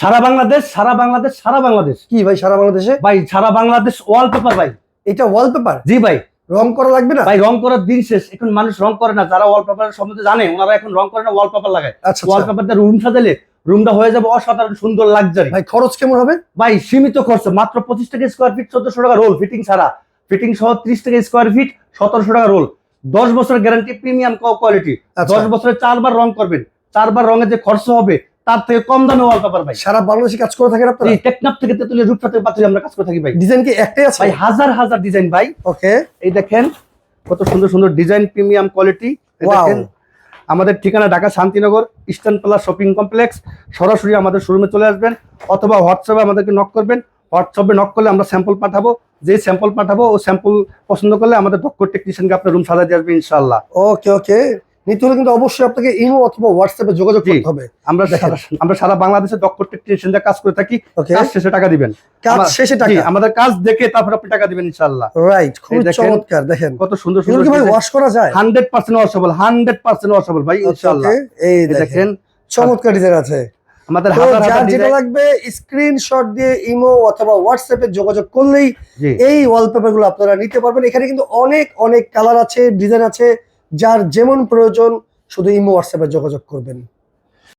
সারা বাংলাদেশ সারা বাংলাদেশ সারা বাংলাদেশ। কি ভাই সারা বাংলাদেশে? ভাই সারা বাংলাদেশ ওয়ালপেপার ভাই। এটা ওয়ালপেপার জি ভাই। রং করা লাগবে না? ভাই রং করার দিন শেষ। এখন মানুষ রং করে না যারা ওয়ালপেপার সম্বন্ধে জানে ওনারা এখন রং করে না ওয়ালপেপার লাগায়। ওয়ালপেপার দিয়ে রুম সাজালে রুমটা হয়ে যাবে অসাধারণ সুন্দর লাক্সারি ভাই খরচ কেমন হবে? ভাই সীমিত খরচ। মাত্র পঁচিশ টাকা স্কোয়ার ফিট চোদ্দশো টাকা রোল ফিটিং ছাড়া। ফিটিং সহ ত্রিশ টাকা স্কোয়ার ফিট সতেরোশো টাকা রোল দশ বছরের গ্যারান্টি প্রিমিয়াম কোয়ালিটি দশ বছরে চারবার রং করবেন। চারবার রঙের যে খরচ হবে তার থেকে কম দামে ওয়ালপেপার ভাই। সারা বাংলাদেশে কাজ করে থাকেন আপনারা? এই টেকনাফ থেকে তেতুলিয়া রূপসা থেকে পাতুলি আমরা কাজ করে থাকি ভাই। ডিজাইন কি একটাই আছে? ভাই হাজার হাজার ডিজাইন ভাই। ওকে এই দেখেন কত সুন্দর সুন্দর ডিজাইন প্রিমিয়াম কোয়ালিটি দেখেন আমাদের ঠিকানা Dhaka Shantinagar eastern plus shopping complex সরাসরি আমাদের শোরুমে চলে আসবেন অথবা হোয়াটসঅ্যাপে আমাদেরকে নক করবেন। হোয়াটসঅ্যাপে নক করলে আমরা স্যাম্পল পাঠাবো যে স্যাম্পল পাঠাবো ও স্যাম্পল পছন্দ করলে আমাদের দক্ষ টেকনিশিয়ানকে আপনার রুম সাজা দিয়ে আসবে ইনশাল্লাহ ওকে ওকে নিতে হলে কিন্তু অবশ্যই আপনাকে ইমো অথবা হোয়াটসঅ্যাপে যোগাযোগ করতে হবে। আমরা আমরা সারা বাংলাদেশে দক্ষ টেকনিশিয়ানদের কাজ করে থাকি কাজ শেষে টাকা দিবেন। কাজ শেষে টাকা। আমাদের কাজ দেখে তারপর আপনি টাকা দিবেন ইনশাল্লাহ রাইট খুব চমৎকার দেখেন। কত সুন্দর সুন্দর ভাই ওয়াশ করা যায়? Hundred percent washable hundred percent washable ভাই okay, এই দেখেন। চমৎকার ডিজাইন আছে। আমাদের হাজার হাজার যেটা লাগবে স্ক্রিনশট দিয়ে ইমো অথবা হোয়াটসঅ্যাপে যোগাযোগ করলেই এই ওয়ালপেপারগুলো আপনারা নিতে পারবেন। এখানে কিন্তু অনেক অনেক কালার আছে ডিজাইন আছে। যার যেমন প্রয়োজন শুধু ইমো হোয়াটসঅ্যাপে যোগাযোগ করবেন।